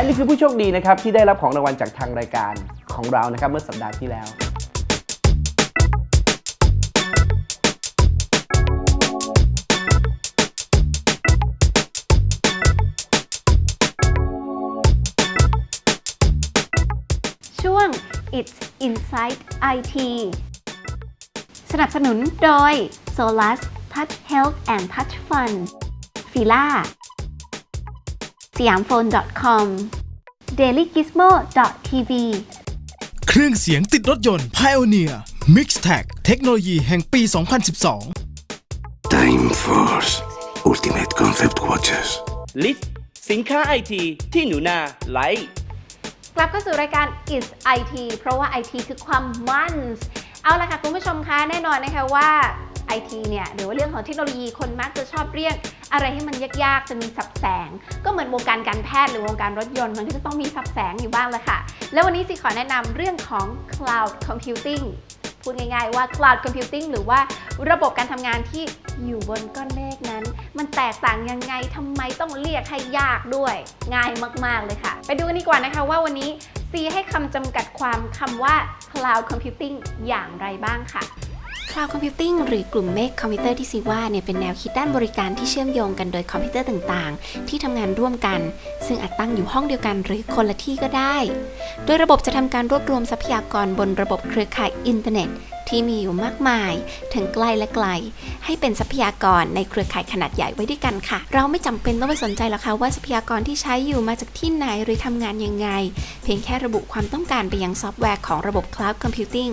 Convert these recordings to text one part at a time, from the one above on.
และนี่คือผู้โชคดีนะครับที่ได้รับของรางวัลจากทางรายการของเรานะครับเมื่อสัปดาห์ที่แล้ว ช่วง It's Inside IT สนับสนุนโดย Solus Touch Health and Touch Fun Fila สยา มโฟน .com dailygizmo.tv เครื่องเสียงติดรถยนต์ Pioneer Mixtech เทคโนโลยีแห่งปี 2012 Time Force Ultimate Concept Watches ลิสต์สินค้าไอทีที่หนูนาไลค์กลับเข้าสู่รายการ Is IT เพราะว่า IT คือความมันส์เอาละค่ะ คุณผู้ชมคะแน่นอนนะคะว่า IT เนี่ยหรือว่าเรื่องของเทคโนโลยีคนมักจะชอบเรียกอะไรให้มันยากๆจะมีสับแสง ก็เหมือนวงการการแพทย์หรือวงการรถยนต์มันก็จะต้องมีสับแสงอยู่บ้างแหละค่ะ แล้ววันนี้สิขอแนะนำเรื่องของ Cloud Computing พูดง่ายๆว่า Cloud Computing หรือว่าระบบการทำงานที่อยู่บนก้อนเมฆนั้น มันแตกต่างยังไงทำไมต้องเรียกให้ยากด้วย ง่ายมากๆเลยค่ะ ไปดูกันดีกว่านะคะว่าวันนี้ซีให้คำจำกัดความคำว่า Cloud Computing อย่างไรบ้างค่ะ Cloud Computing หรือกลุ่มเมฆคอมพิวเตอร์ที่ซีว่าเนี่ยเป็นแนวคิดด้านบริการที่เชื่อมโยงกันโดยคอมพิวเตอร์ต่างๆ ที่ทำงานร่วมกัน ซึ่งอาจตั้งอยู่ห้องเดียวกันหรือคนละที่ก็ได้ โดยระบบจะทำการรวบรวมทรัพยากรบนระบบเครือข่ายอินเทอร์เน็ต ที่มีอยู่มากมาย ทั้งใกล้และไกล ให้เป็นทรัพยากรในเครือข่ายขนาดใหญ่ไว้ด้วยกันค่ะ เราไม่จำเป็นต้องไปสนใจหรอกค่ะว่าทรัพยากรที่ใช้อยู่มาจากที่ไหนหรือทำงานยังไง เพียงแค่ระบุความต้องการไปยังซอฟต์แวร์ของระบบ Cloud Computing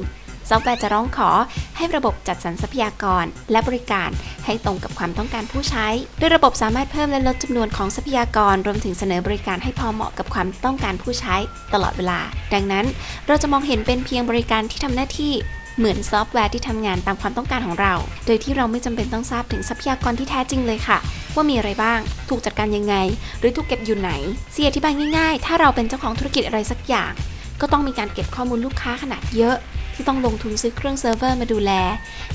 ซอฟต์แวร์จะร้องขอให้ระบบจัดสรรทรัพยากร และบริการให้ตรงกับความต้องการผู้ใช้ โดยระบบสามารถเพิ่มและลดจำนวนของทรัพยากร รวมถึงเสนอบริการให้พอเหมาะกับความต้องการผู้ใช้ตลอดเวลา ดังนั้นเราจะมองเห็นเป็นเพียงบริการที่ทำหน้าที่เหมือนซอฟต์แวร์ที่ทำงานตามความต้องการของเรา โดยที่เราไม่จำเป็นต้องทราบถึงทรัพยากรที่แท้จริงเลยค่ะ ว่ามีอะไรบ้าง ถูกจัดการยังไง หรือถูกเก็บอยู่ไหน เสียอธิบายง่ายๆ ถ้าเราเป็นเจ้าของธุรกิจอะไรสักอย่าง ก็ต้องมีการเก็บข้อมูลลูกค้าขนาดเยอะ ที่ต้องลงทุนซื้อเครื่องเซิร์ฟเวอร์มาดูแล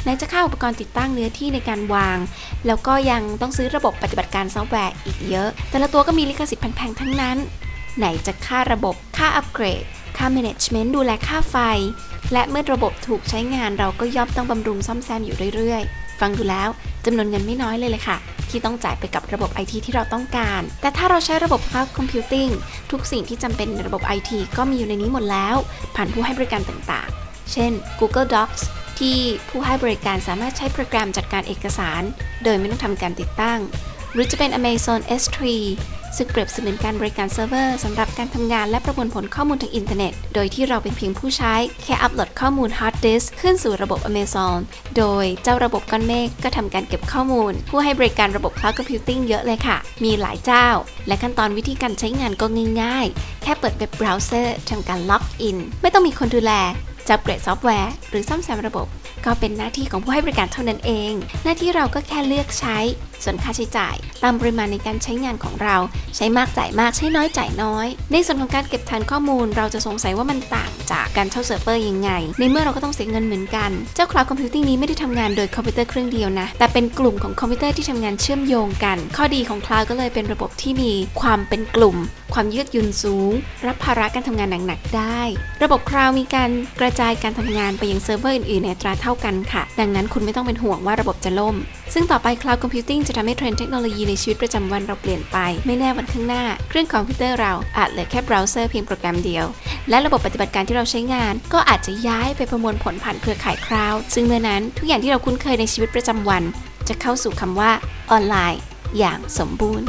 ไหนจะค่าอุปกรณ์ติดตั้งเนื้อที่ในการวาง แล้วก็ยังต้องซื้อระบบปฏิบัติการซอฟต์แวร์อีกเยอะ แต่ละตัวก็มีลิขสิทธิ์แพงๆทั้งนั้น ไหนจะค่าระบบค่าอัปเกรด ค่า management ดูแลค่าไฟ และเมื่อระบบถูกใช้งานเราก็ย่อมต้องบำรุงซ่อมแซมอยู่เรื่อยๆ ฟังดูแล้วจำนวนเงินไม่น้อยเลยเลยค่ะที่ต้องจ่ายไปกับระบบ IT ที่เราต้องการ แต่ถ้าเราใช้ระบบ Cloud Computing ทุกสิ่งที่จำเป็นในระบบ IT ก็มีอยู่ในนี้หมดแล้ว ผ่านผู้ให้บริการต่างๆ เช่น Google Docs ที่ผู้ให้บริการสามารถใช้โปรแกรมจัดการเอกสาร โดยไม่ต้องทำการติดตั้ง หรือจะเป็น Amazon S3 ซึ่งเปรียบเสมือนการบริการเซิร์ฟเวอร์สำหรับการทำงานและประมวลผลข้อมูลทางอินเทอร์เน็ต โดยที่เราเป็นเพียงผู้ใช้แค่อัปโหลดข้อมูล hard disk ขึ้นสู่ระบบ Amazon โดยเจ้าระบบก้อนเมฆก็ทำการเก็บข้อมูล ผู้ให้บริการระบบ Cloud Computing เยอะเลยค่ะ มีหลายเจ้า และขั้นตอนวิธีการใช้งานก็ง่ายๆ แค่เปิดเว็บเบราว์เซอร์ทำการล็อกอิน ไม่ต้องมีคนดูแล จะอัปเกรดซอฟต์แวร์หรือซ่อมแซมระบบ ก็เป็นหน้าที่ของผู้ให้บริการเท่านั้นเอง หน้าที่เราก็แค่เลือกใช้ ส่วนค่าใช้จ่าย ตามปริมาณในการใช้งานของเรา ใช้มากจ่ายมากใช้น้อยจ่ายน้อย ในส่วนของการเก็บฐานข้อมูล เราจะสงสัยว่ามันต่างจากการเช่าเซิร์ฟเวอร์ยังไง ในเมื่อเราก็ต้องเสียเงินเหมือนกัน เจ้า Cloud Computing นี้ไม่ได้ทำงานโดยคอมพิวเตอร์เครื่องเดียวนะ แต่เป็นกลุ่มของคอมพิวเตอร์ที่ทำงานเชื่อมโยงกัน ข้อดีของ Cloud ก็เลยเป็นระบบที่มีความเป็นกลุ่ม ความยืดหยุ่นสูง รับภาระการทำงานหนักๆได้ ระบบ Cloud มีการกระจายการทำงานไปยังเซิร์ฟเวอร์อื่นๆในตราเท่ากันค่ะ ดังนั้นคุณไม่ต้องเป็นห่วงว่าระบบจะล่ม ซึ่งต่อไป Cloud Computing จะทำให้เทรนด์เทคโนโลยีในชีวิตประจำวันเราเปลี่ยนไป ไม่แน่วันข้างหน้า เครื่องคอมพิวเตอร์เราอาจเหลือแค่เบราว์เซอร์เพียงโปรแกรมเดียว และระบบปฏิบัติการที่เราใช้งาน ก็อาจจะย้ายไปประมวลผลผ่านเครือข่ายคลาวด์ซึ่งเมื่อนั้นทุกอย่างที่เราคุ้นเคยในชีวิตประจำวัน จะเข้าสู่คำว่าออนไลน์ อย่างสมบูรณ์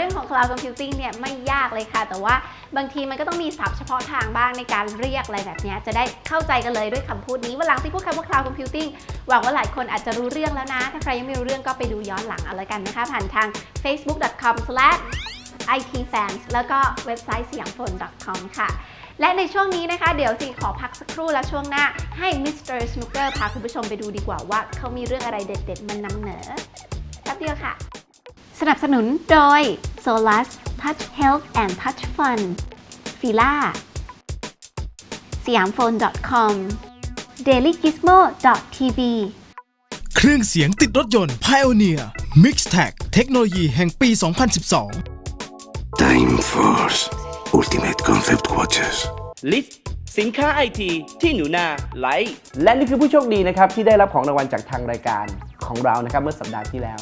รื่องของ Cloud Computing เนี่ยไม่ยากเลยค่ะ แต่ว่าบางทีมันก็ต้องมีศัพท์เฉพาะทางบ้างในการเรียกอะไรแบบนี้จะได้เข้าใจกันเลยด้วยคำพูดนี้วันหลังที่พูดคำว่า Cloud Computing หวังว่าหลายคนอาจจะรู้เรื่องแล้วนะ ถ้าใครยังไม่รู้เรื่องก็ไปดูย้อนหลังเอาละกันนะคะ ผ่านทาง facebook.com/itfans แล้วก็เว็บไซต์สยามพล .com ค่ะ และในช่วงนี้นะคะ เดี๋ยวสิขอพักสักครู่แล้วช่วงหน้าให้ Mr. Snooker พาคุณผู้ชมไปดูดีกว่าว่าเขามีเรื่องอะไรเด็ด ๆ มันนำเหนอแป๊บเดียวค่ะ สนับสนุนโดย Solus Touch Health and Touch Fun Fila สยามโฟน .com dailygizmo.tv เครื่องเสียงติดรถยนต์ Pioneer Mixtech เทคโนโลยีแห่งปี 2012 Time Force Ultimate Concept Watches. ลิสต์สินค้าไอทีที่หนูนาไลค์และนี่คือผู้โชคดีนะครับ ที่ได้รับของรางวัลจากทางรายการของเรานะครับ เมื่อสัปดาห์ที่แล้ว